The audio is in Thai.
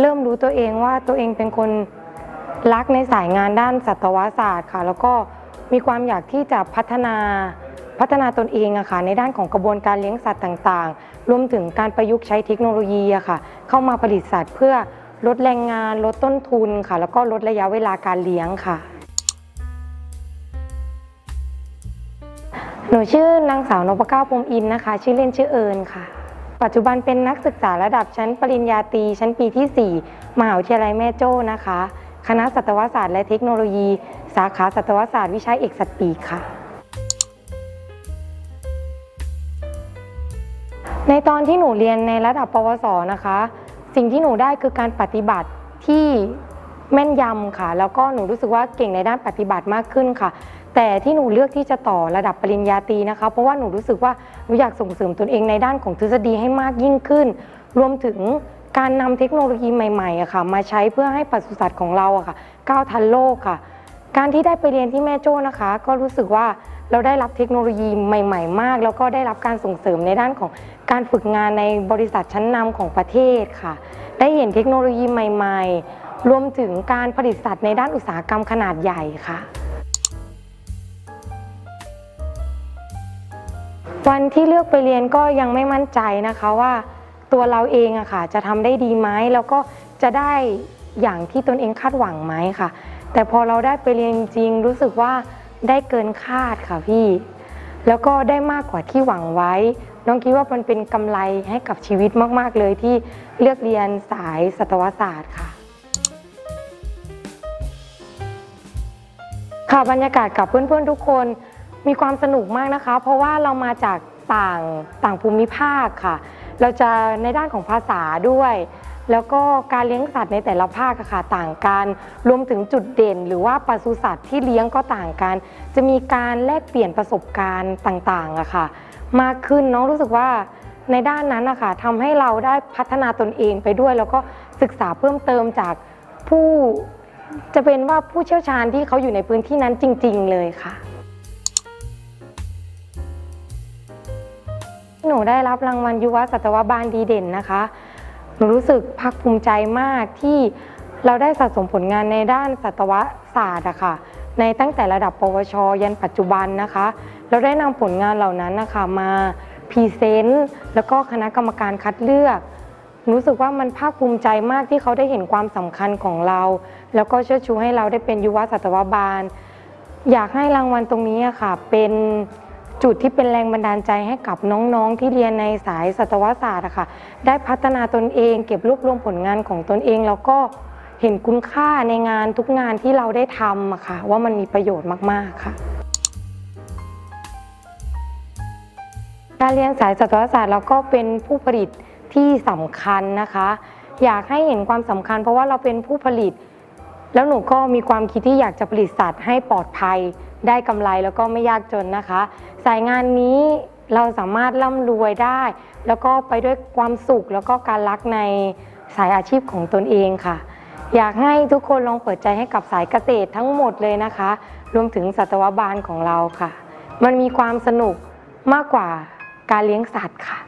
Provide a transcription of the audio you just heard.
เริ่มรู้ตัวเองว่าตัวเองเป็นคนรักในสายงานด้านสัตวศาสตร์ค่ะ แล้วก็มีความอยากที่จะพัฒนาพัฒนาตนเองอะค่ะในด้านของกระบวนการเลี้ยงสัตว์ต่างๆ รวมถึงการประยุกต์ใช้เทคโนโลยีอะค่ะ เข้ามาผลิตสัตว์เพื่อลดแรงงานลดต้นทุนค่ะ แล้วก็ลดระยะเวลาการเลี้ยงค่ะ หนูชื่อนางสาวนพเก้าพรมอินนะคะ ชื่อเล่นชื่อเอิญค่ะ ปัจจุบันเป็นนักศึกษาระดับชั้นปริญญาตรีชั้นปีที่ 4 มหาวิทยาลัยแม่โจ้นะคะ คณะสัตวศาสตร์และเทคโนโลยี สาขาสัตวศาสตร์วิชาเอกสัตว์ปีกค่ะ ในตอนที่หนูเรียนในระดับปวสนะคะ สิ่งที่หนูได้คือการปฏิบัติที่แม่นยำค่ะ แล้วก็หนูรู้สึกว่าเก่งในด้านปฏิบัติมากขึ้นค่ะ แต่ที่หนูเลือกที่จะต่อระดับปริญญาตรีนะคะ เพราะว่าหนูรู้สึกว่าหนูอยากส่งเสริมตนเองในด้านของทฤษฎีให้มากยิ่งขึ้น รวมถึงการนำเทคโนโลยีใหม่ๆอะค่ะ มาใช้เพื่อให้ปศุสัตว์ของเราอะค่ะ ก้าวทันโลกค่ะ การที่ได้ไปเรียนที่แม่โจ้นะคะ ก็รู้สึกว่าเราได้รับเทคโนโลยีใหม่ ๆ มาก แล้วก็ได้รับการส่งเสริมในด้านของการฝึกงานในบริษัทชั้นนำของประเทศค่ะ ได้เห็นเทคโนโลยีใหม่ ๆ รวมถึงการผลิตสัตว์ในด้านอุตสาหกรรมขนาดใหญ่ค่ะ วันที่เลือกไปเรียนก็ยังไม่มั่นใจนะคะว่าตัวเราเองอะค่ะ จะทำได้ดีไหมแล้วก็จะได้อย่างที่ตนเองคาดหวังไหมค่ะ แต่พอเราได้ไปเรียนจริงรู้สึกว่าได้เกินคาดค่ะพี่ แล้วก็ได้มากกว่าที่หวังไว้ น้องคิดว่ามันเป็นกำไรให้กับชีวิตมาก ๆ เลยที่เลือกเรียนสายสัตวศาสตร์ค่ะค่ะบรรยากาศกับเพื่อนๆทุกคน มีความสนุกมากนะคะ เพราะว่าเรามาจากต่างต่างภูมิภาคค่ะ เราจะในด้านของภาษาด้วย แล้วก็การเลี้ยงสัตว์ในแต่ละภาคอะค่ะต่างกันรวมถึงจุดเด่น หรือว่าปศุสัตว์ที่เลี้ยงก็ต่างกัน จะมีการแลกเปลี่ยนประสบการณ์ต่างๆอะค่ะ มากขึ้นน้องรู้สึกว่าในด้านนั้นนะคะทำให้เราได้พัฒนาตนเองไปด้วย แล้วก็ศึกษาเพิ่มเติมจากผู้จะเป็นว่าผู้เชี่ยวชาญที่เขาอยู่ในพื้นที่นั้นจริง ๆ เลยค่ะ หนูได้รับรางวัลยุวสัตวบาลดีเด่นนะคะ หนูรู้สึกภาคภูมิใจมากที่เราได้สะสมผลงานในด้านสัตวศาสตร์อะค่ะในตั้งแต่ระดับ ปวช ยันปัจจุบันนะคะ เราได้นำผลงานเหล่านั้นนะคะมาพรีเซนต์แล้วก็คณะกรรมการคัดเลือก รู้สึกว่ามันภาคภูมิใจมากที่เขาได้เห็นความสำคัญของเรา แล้วก็เชิดชูให้เราได้เป็นยุวสัตวบาล อยากให้รางวัลตรงนี้ค่ะเป็น จุดที่เป็นแรงบันดาลใจให้กับน้องๆ ที่เรียนในสายสัตวศาสตร์อะค่ะ ได้พัฒนาตนเองเก็บรวบรวมผลงานของตนเอง แล้วก็เห็นคุณค่าในงานทุกงานที่เราได้ทำอะค่ะ ว่ามันมีประโยชน์มากๆค่ะ การเรียนสายสัตวศาสตร์เราก็เป็นผู้ผลิตที่สำคัญนะคะ อยากให้เห็นความสำคัญ เพราะว่าเราเป็นผู้ผลิต แล้วหนูก็มีความคิดที่อยากจะผลิตสัตว์ให้ปลอดภัย ได้กำไรแล้วก็ไม่ยากจนนะคะ สายงานนี้เราสามารถร่ำรวยได้ แล้วก็ไปด้วยความสุขแล้วก็การรักในสายอาชีพของตนเองค่ะ อยากให้ทุกคนลองเปิดใจให้กับสายเกษตรทั้งหมดเลยนะคะ รวมถึงสัตวบาลของเราค่ะ มันมีความสนุกมากกว่าการเลี้ยงสัตว์ค่ะ